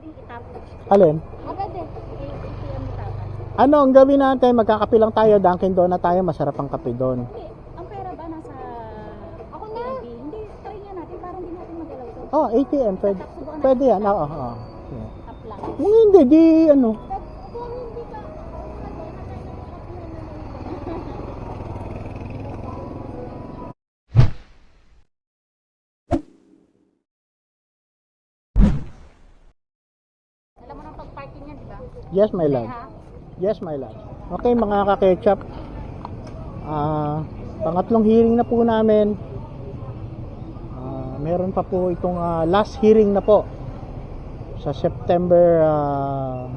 pwedeng itap. Alin? Agad eh. Ano ang gawin natin? Magkakape lang tayo, Dunkin Donut tayo, masarap ang kape doon. Hindi, ang pera ba nasa... Ako na! Hindi, try nga natin para hindi natin magalaw to. Oh, ATM, pwede, pwede yan. Oo. Tap lang. Kung hindi, di ano. Yes, my love. Yes, my love. Okay, mga ka-ketchup. Ah, pangatlong hearing na po namin. Ah, meron pa po itong ah, last hearing na po sa September ah,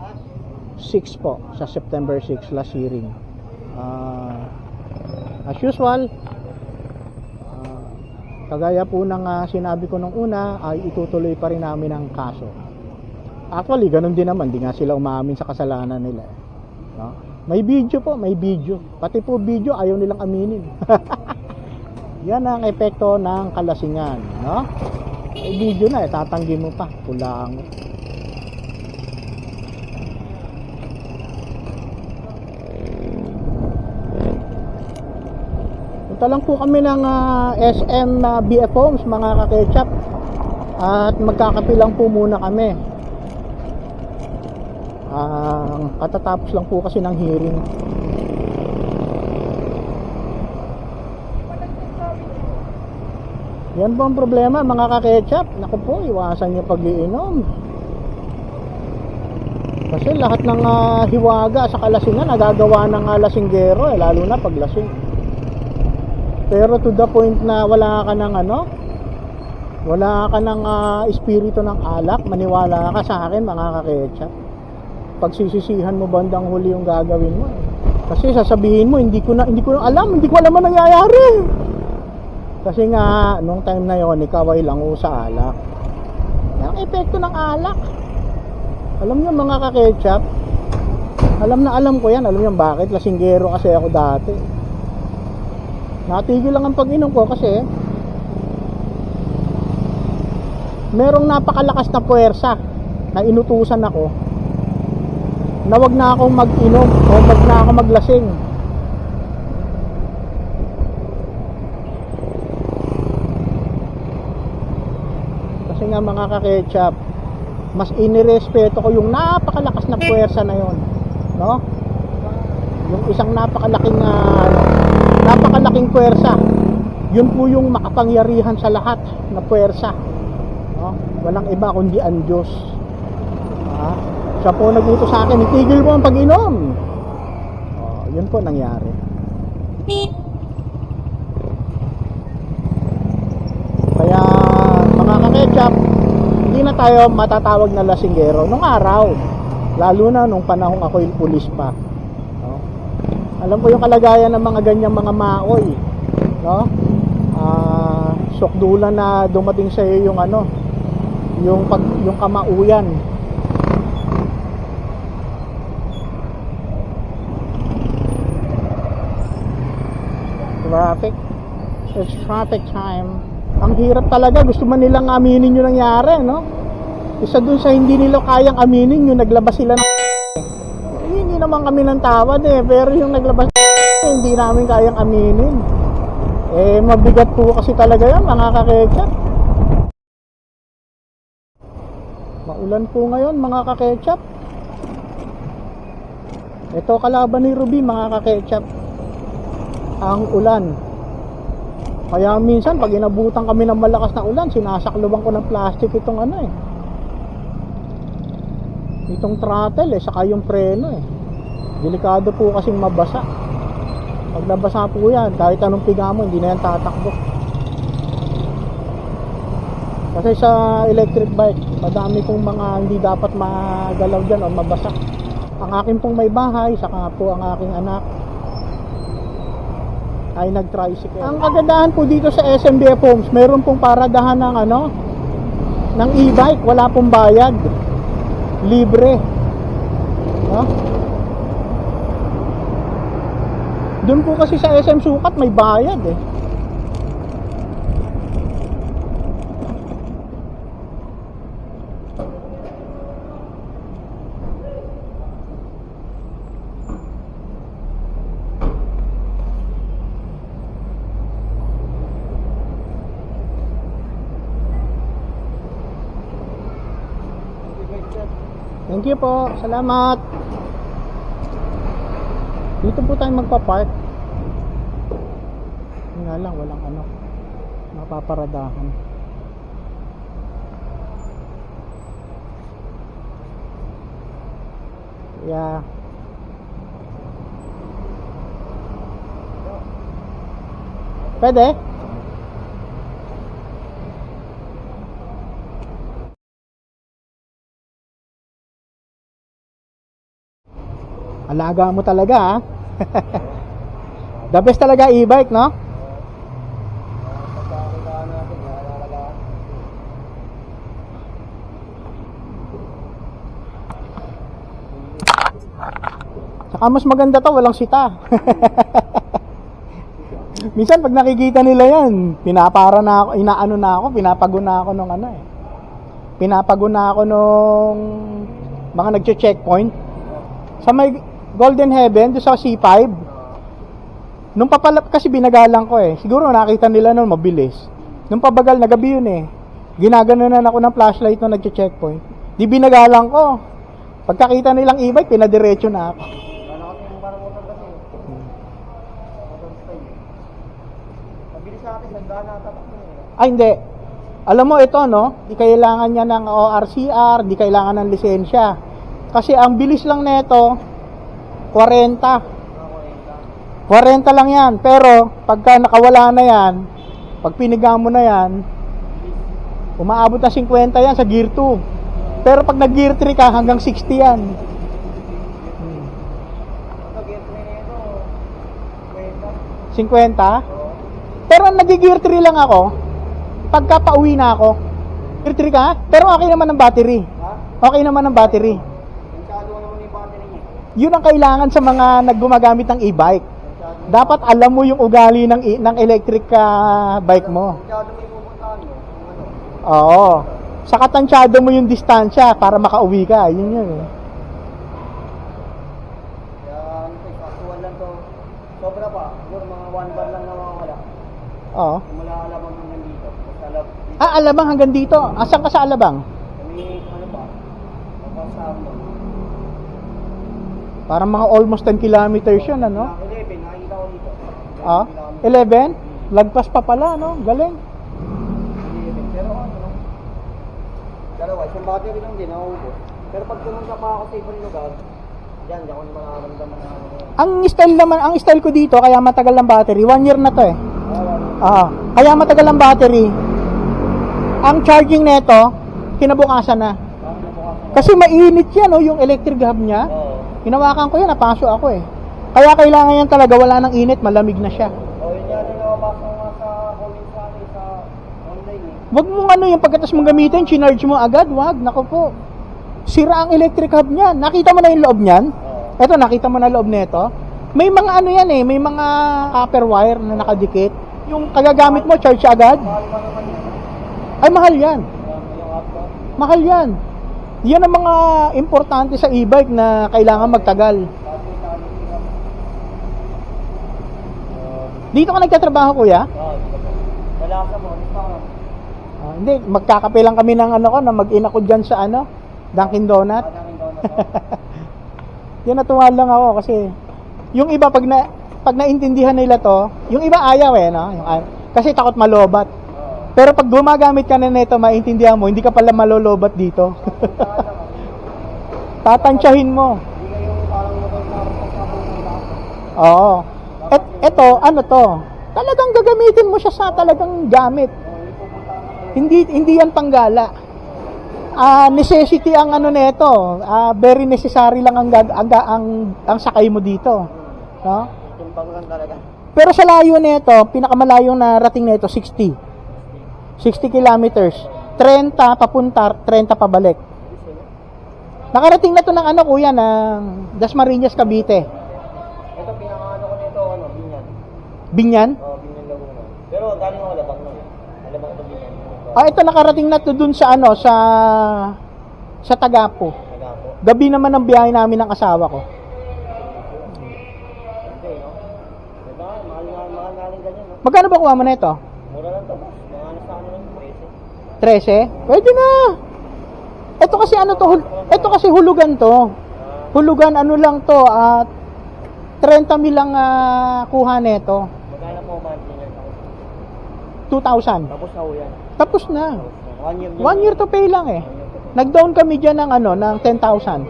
6 po. Sa September 6 last hearing. Ah, as usual, ah, kagaya po ng ah, sinabi ko nung una, ay itutuloy pa rin namin ang kaso. Actually, ganun din naman. Di nga sila umamin sa kasalanan nila. eh. No? May video po, may video. Pati po video, ayaw nilang aminin. Yan ang epekto ng kalasingan. No? May video na, eh, tatanggi mo pa. Kulang. Punta lang po kami ng ah, SM uh, BF Homes, mga kaketchup. At magkakape lang po muna kami. Ah, katatapos lang po kasi ng hearing. Yan po ang problema mga ka-ketchup. Naku po, iwasan niyo pag-iinom. Kasi lahat ng ah, hiwaga sa kalasingan nagagawa ng uh, lasinggero eh, lalo na pag lasing. Pero to the point na wala ka ng ano, wala ka ng ah, espiritu ng alak, maniwala ka sa akin mga ka-ketchup pagsisisihan mo bandang huli yung gagawin mo. Kasi sasabihin mo, hindi ko na hindi ko na alam, hindi ko alam ang nangyayari. Kasi nga nung time na yon ikaw ay lango sa alak. Ang epekto ng alak. Alam niyo mga ka-ketchup, alam na alam ko yan, alam niyo bakit lasinggero kasi ako dati. Natigil lang ang pag-inom ko kasi merong napakalakas na puwersa na inutusan ako na wag na akong mag-inom o wag na ako maglasing. Kasi nga mga ka-ketchup, mas inirespeto ko yung napakalakas na puwersa na yon, no? Yung isang napakalaking ano, napakalaking puwersa. Yun po yung makapangyarihan sa lahat na puwersa. No? Walang iba kundi ang Diyos. Siya po nagutos sa akin, itigil mo ang pag-inom. Oh, yun po nangyari. Kaya mga kaketchup, hindi na tayo matatawag na lasinggero nung araw. Lalo na nung panahong ako yung pulis pa. No? Alam ko yung kalagayan ng mga ganyang mga maoy. No? Ah, sokdulan na dumating sa iyo yung ano, yung pag yung kamauyan traffic. It's traffic time. Ang hirap talaga. Gusto man nilang aminin yung nangyari, no? Isa dun sa hindi nila kayang aminin yung naglabas sila ng Eh, hindi naman kami ng tawad eh. Pero yung naglabas hindi namin kayang aminin. Eh, mabigat po kasi talaga yan, mga kaketchup. Maulan po ngayon, mga kaketchup. Ito kalaban ni Ruby, mga kaketchup ang ulan. Kaya minsan pag inabutan kami ng malakas na ulan, sinasakluban ko ng plastic itong ano eh. Itong throttle eh, saka yung preno eh. Delikado po kasing mabasa. Pag nabasa po yan, kahit anong piga mo, hindi na yan tatakbo. Kasi sa electric bike, madami pong mga hindi dapat magalaw dyan o mabasa. Ang akin pong may bahay, saka po ang aking anak, ay nag-tricycle. Ang kagandahan po dito sa SMBF Homes, meron pong paradahan ng ano, ng e-bike, wala pong bayad. Libre. No? Doon po kasi sa SM Sukat may bayad eh. Thank you po. Salamat. Dito po tayo magpa-park. Nga lang, walang ano. Mapaparadahan. Yeah. Pwede? Alaga mo talaga ah. The best talaga e-bike, no? Saka mas maganda to, walang sita. Minsan pag nakikita nila yan, pinapara na ako, inaano na ako, pinapaguna ako nung ano eh. Pinapaguna ako nung mga nagche-checkpoint. Sa may Golden Heaven, doon sa C5, nung papalap kasi binagalang ko eh. Siguro nakita nila nun mabilis. Nung pabagal na gabi yun eh. Ginaganon ako ng flashlight nung nagche-checkpoint. Di binagalang ko. Pagkakita nilang e-bike, pinadiretso na ako. Ay, hindi. Alam mo, ito, no? Di kailangan niya ng ORCR, di kailangan ng lisensya. Kasi ang bilis lang nito, 40. Ako eh, 40 lang yan. Pero, pagka nakawala na yan, pag piniga mo na yan, umaabot na 50 yan sa gear 2. Pero pag nag-gear 3 ka, hanggang 60 yan. Hmm. Nag-get na nito. Kwenta. 50? Pero ang nag-gear 3 lang ako, pagka pauwi na ako, gear 3 ka, pero okay naman ang battery. Okay naman ang battery. Masyado naman yung battery niya. Yun ang kailangan sa mga naggumagamit ng e-bike. Dapat alam mo yung ugali ng i- ng electric ah, bike mo. Oo. Saka tansyado mo yung distansya para makauwi ka. Yun yun. eh. Sobra pa. Siguro mga one bar lang nawawala. Oo. Simula alamang hanggang dito. Alab. Ah, Alabang hanggang dito. Asan ka sa Alabang? Kami, ano pa? Pagkasama mo. Parang mga almost 10 kilometers yun, ano? 11, nakikita ko dito. Ah, 11? Lagpas pa pala, no? Galing. 11. Pero ano, no? Dalawa, isang battery lang din, nauubos. Pero pag pumunta pa ako sa ibang lugar, dyan, dyan ko naman nakaramdaman na ano. Ang style naman, ang style ko dito, kaya matagal ang battery. One year na to eh. Ah, kaya matagal ang battery. Ang charging nito, kinabukasan na. Kasi mainit yan, oh, yung electric hub niya. Hinawakan ko yan, napaso ako eh. Kaya kailangan yan talaga, wala ng init, malamig na siya. Oh, yun yan, ko nga sa comment sa akin sa online eh. Wag mo ano yung pagkatas mong gamitin, chinarge mo agad, wag, nako po. Sira ang electric hub niya. Nakita mo na yung loob niyan? Oo. Eto, nakita mo na loob nito. May mga ano yan eh, may mga copper wire na nakadikit. Yung kagagamit mo, charge agad. Mahal pa naman yun. Ay, mahal yan. Mahal yan. Yan ang mga importante sa e-bike na kailangan magtagal. Dito ka nagtatrabaho, kuya? Oo. Wala sa. Ah, hindi, magkakape lang kami ng ano ko, na mag-ina ko dyan sa ano, Dunkin Donut. To. Yan natuwa lang ako kasi yung iba pag na pag naintindihan nila to, yung iba ayaw eh, no? Yung, kasi takot malobat. Pero pag gumagamit ka na nito, maintindihan mo, hindi ka pala malolobat dito. Tatansyahin mo. Oo. Et, eto, ano to? Talagang gagamitin mo siya sa talagang gamit. Hindi hindi yan panggala. Ah, necessity ang ano nito. Ah, very necessary lang ang, ang, ga- ang ang sakay mo dito. No? Pero sa layo nito, pinakamalayong narating nito 60. 60 kilometers. 30 papunta, 30 pabalik. Nakarating na to ng ano kuya ng Dasmariñas Cavite. Ito, pinakaano ko nito, ano, binyan. Binyan? Oo, binyan Laguna. Pero galing ako labang nun. Alabang ito binyan. Ah, ito nakarating na to dun sa ano sa sa Tagapo. Nagapo. Gabi naman ang biyahe namin ng asawa ko. No? Magkano ba kuha mo na ito? Mura lang to, boss. Mga ano sa ano lang, 13. 13? Pwede na. Ito kasi ano to, ito kasi hulugan to. Hulugan ano lang to, at 30 mil lang ah, kuha nito. Magkano po monthly niya? 2,000. Tapos na yan. Tapos na. One year One year to pay lang eh. Nag-down kami dyan ng ano, ng 10,000.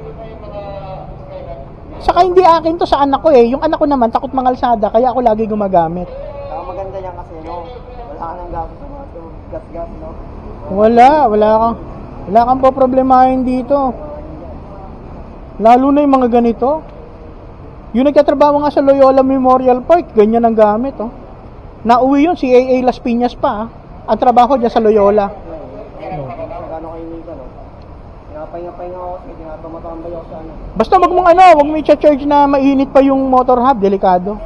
Saka hindi akin to sa anak ko eh. Yung anak ko naman takot mangalsada kaya ako lagi gumagamit. Saka maganda yan kasi, no? Wala ka nang mga to- gas-gas, no? Wala, wala kang wala kang po problemahin dito. Lalo na yung mga ganito. Yung nagtatrabaho nga sa Loyola Memorial Park, ganyan ang gamit, oh. Nauwi yun, si AA Las Piñas pa, ah. Ang trabaho dyan sa Loyola. Basta wag mong ano, wag mo i-charge na mainit pa yung motor hub, delikado.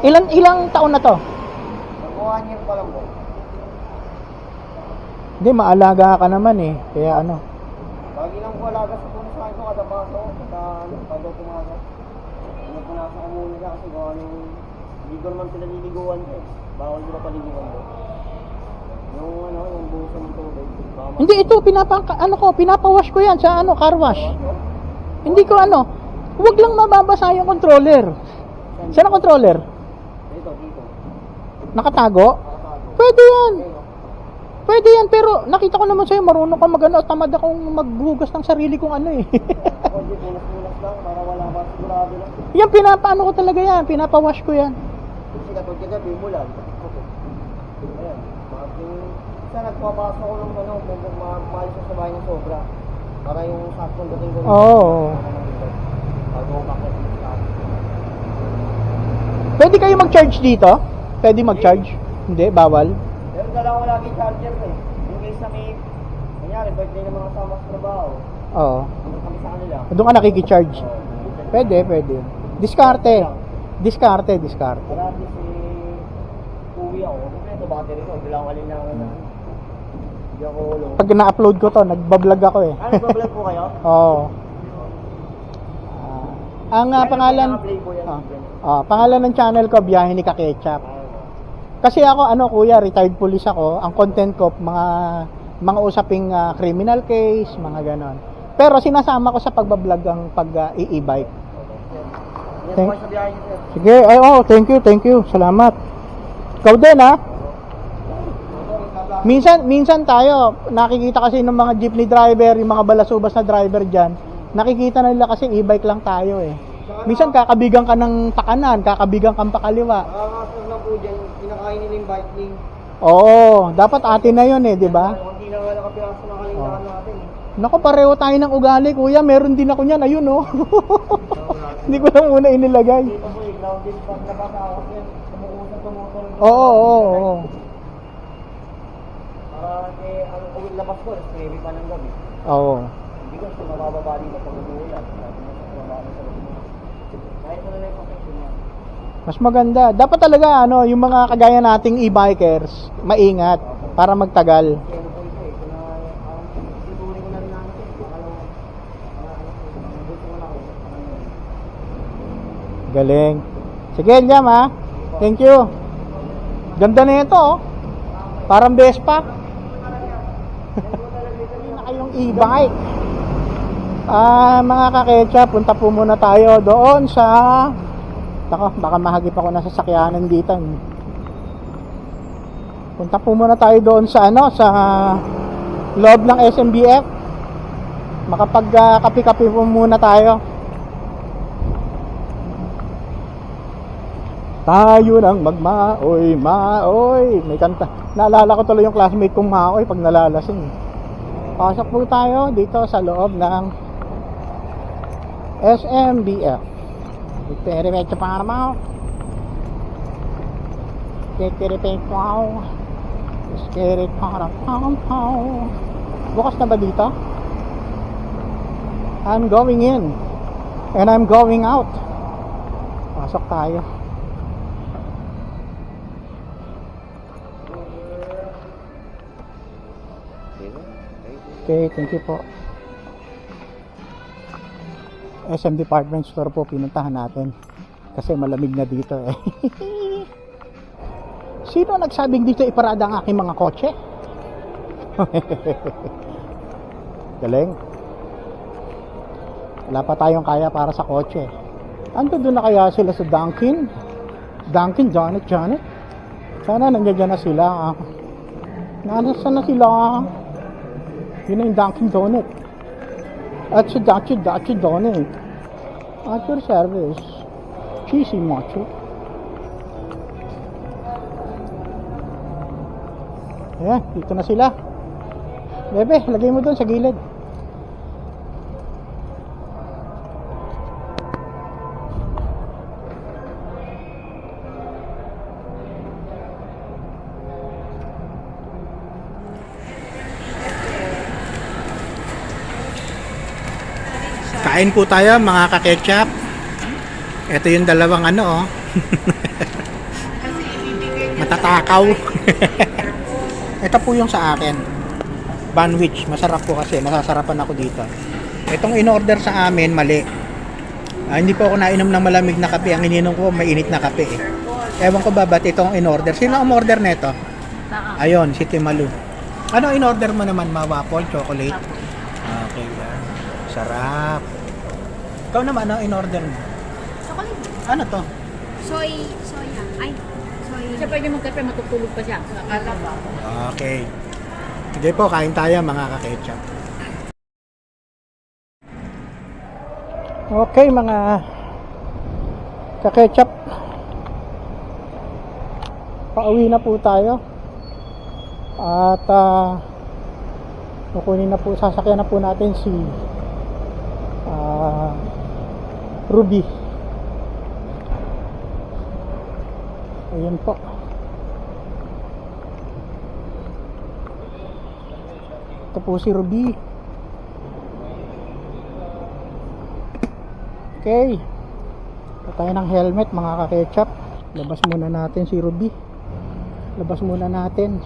Ilan ilang taon na to? One year pa lang po. Hindi, maalaga ka naman eh. Kaya ano. Lagi lang po alaga sa puno sa akin ko kada pasok. Kada ano, kada pumasok. Pinupunasan ko muna siya kasi kung ano. Hindi ko naman sila niliguan ko eh. Bawal sila paliguan ko. Yung ano, yung buso ng tubig. Hindi ito pinapa ano ko, pinapawash ko 'yan sa ano, car wash. Hindi ko ano, wag lang mababasa yung controller. Saan ang controller? Dito, dito. Nakatago? Nakatago. Pwede 'yan. Pwede 'yan pero nakita ko naman sa'yo marunong ka magano, tamad akong maghugas ng sarili kong ano eh. Ako di punas-punas lang para wala sigurado lang. yan pinapaano ko talaga 'yan, pinapawash ko 'yan. Kasi katulad kagabi, mulan. Ayan. Bakit yung... Isa nagpapasok ko ng ano, kung ma- maalis sa bahay ng sobra. Para yung saktong dating ko. Oo. Bago ko bakit Pwede kayo mag-charge dito? Pwede mag-charge? Hindi, bawal. Pero dala ko lagi charger ko eh. In case na may... Kunyari, birthday ng mga kasama sa trabaho. Oo. Kami sa kanila. Doon ka nakikicharge. Pwede, pwede. Diskarte. Diskarte, diskarte. Para at least eh... Uwi ako. Kompleto battery ko. Hindi lang kalinlangan na. Hindi ako. Pag na-upload ko to, nagbablog ako eh. Ah, nagbablog po kayo? Oo. Ah, ang ah, pangalan Playboy yan. ah, ah, pangalan ng channel ko Biyahe ni Kaketchup. Kasi ako ano kuya, retired police ako. Ang content ko mga mga usaping ah, criminal case, mga ganon. Pero sinasama ko sa pagbablog ang pag ah, i-e-bike. Yan Thank-. Sige, ay oh, thank you, thank you. Salamat. Ikaw din ha. Minsan, minsan tayo, nakikita kasi ng mga jeepney driver, yung mga balasubas na driver dyan, nakikita na nila kasi e-bike lang tayo eh. Minsan kakabigan ka ng pakanan, kakabigan kang pakaliwa. Nakakasar lang po dyan, kinakain nila yung biking. Oo, dapat atin na yun eh, di ba? Hindi na nga nakapiraso ng kalindahan natin. Naku, pareho tayo ng ugali, kuya. Meron din ako niyan, ayun oh. Hindi ko lang muna inilagay. Dito po yung grounded pag nabasa ako kasi yan, tumukusang tumutol. Oo, oo, oo. Para eh, ang uwi labas ko, heavy pa ng gabi. Oo. Hindi ko siya mabababa dito pag sa loob mo. Kahit ano na yung protection. Mas maganda. Dapat talaga ano, yung mga kagaya nating e-bikers, maingat para magtagal. Galing. Sige, Jam ha. Thank you. Ganda na ito oh. Parang Vespa. na kayong e-bike. Ah, mga kaketsa, punta po muna tayo doon sa Tako, baka mahagip ako na sasakyanan dito. Punta po muna tayo doon sa ano, sa loob ng SMBF. Makapag ah, kape-kape po muna tayo. Tayo nang magmaoy, maoy. May kanta. Naalala ko tuloy yung classmate kong maoy pag nalalasing. Pasok po tayo dito sa loob ng SMBF. Mo. Iperipecho ako. Spirit para pam pam. Bukas na ba dito? I'm going in. And I'm going out. Pasok tayo. Okay, thank you po. SM Department Store po pinuntahan natin. Kasi malamig na dito eh. Sino nagsabing dito iparada ang aking mga kotse? Galing. Wala pa tayong kaya para sa kotse. Ando doon na kaya sila sa Dunkin? Dunkin, Janet, Janet? Sana nandiyan na sila. Nasaan na sila? Yun na yung Dunkin Donut. At sa Dachi Dachi Donut. At your service. Cheesy macho. Ayan, dito na sila. Bebe, lagay mo doon sa gilid. Kain po tayo mga kaketchup. Ito yung dalawang ano oh. Matatakaw. Ito po yung sa akin. Banwich. Masarap po kasi. Nasasarapan ako dito. Itong in-order sa amin, mali. Ah, hindi po ako nainom ng malamig na kape. Ang ininom ko, mainit na kape eh. Ewan ko ba ba't itong in-order? Sino ang order nito? Ayun, si Timalu. Ano in-order mo naman? Ma waffle, chocolate? Okay, yan. Sarap. Ikaw naman, ano in-order mo? Chocolate. Ano to? Soy, soya. Ay, soy. Siya pwede magkape, matutulog pa siya. Nakakala ba? Okay. Sige po, kain tayo mga kaketchup. Okay mga kaketchup. Pauwi na po tayo. At ah, kukunin na po, sasakyan na po natin si ah, Ruby. Ayan po. Ito po si Ruby. Okay. Ito tayo ng helmet mga kaketchup. Labas muna natin si Ruby. Labas muna natin.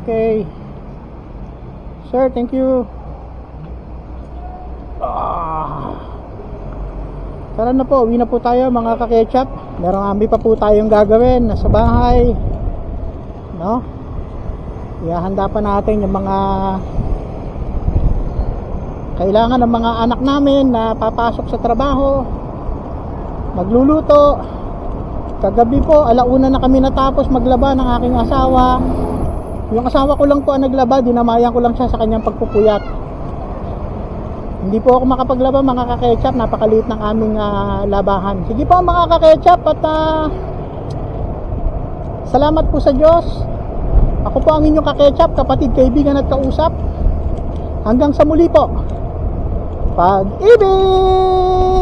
Okay. Sir, thank you. Ah. Tara na po, uwi na po tayo mga kaketchup. Meron kami pa po tayong gagawin nasa bahay. No? Ihahanda pa natin yung mga kailangan ng mga anak namin na papasok sa trabaho. Magluluto. Kagabi po, alauna na kami natapos maglaba ng aking asawa. Yung asawa ko lang po ang naglaba, dinamayan ko lang siya sa kanyang pagpupuyat. Hindi po ako makapaglaba mga kaketchup, napakaliit ng aming ah, labahan. Sige po mga kaketchup at ah, salamat po sa Diyos. Ako po ang inyong kaketchup, kapatid, kaibigan at kausap. Hanggang sa muli po. Pag-ibig!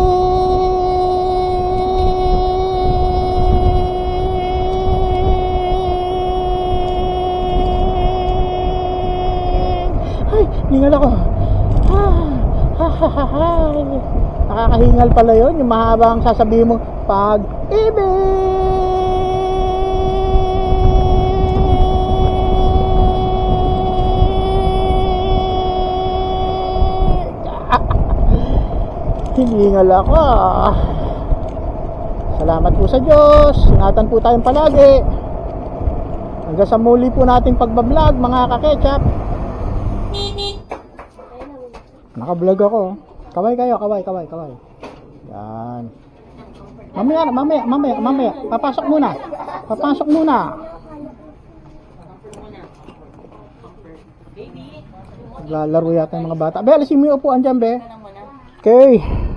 Ay, lingal ako. Ah. Nakakahingal pala yun, yung mahabang sasabihin mo, pag-ibig! Hiningal ako. Salamat po sa Diyos. Ingatan po tayong palagi. Hanggang sa muli po nating pagbablog, mga kaketchup. Naka-vlog ako. Kaway kayo, kaway, kaway, kaway. Yan. Mamaya, mamaya, mamaya, mamaya. Papasok muna. Papasok muna. Lalaro yata yung mga bata. Be, alisin mo yung upuan dyan, be. Okay.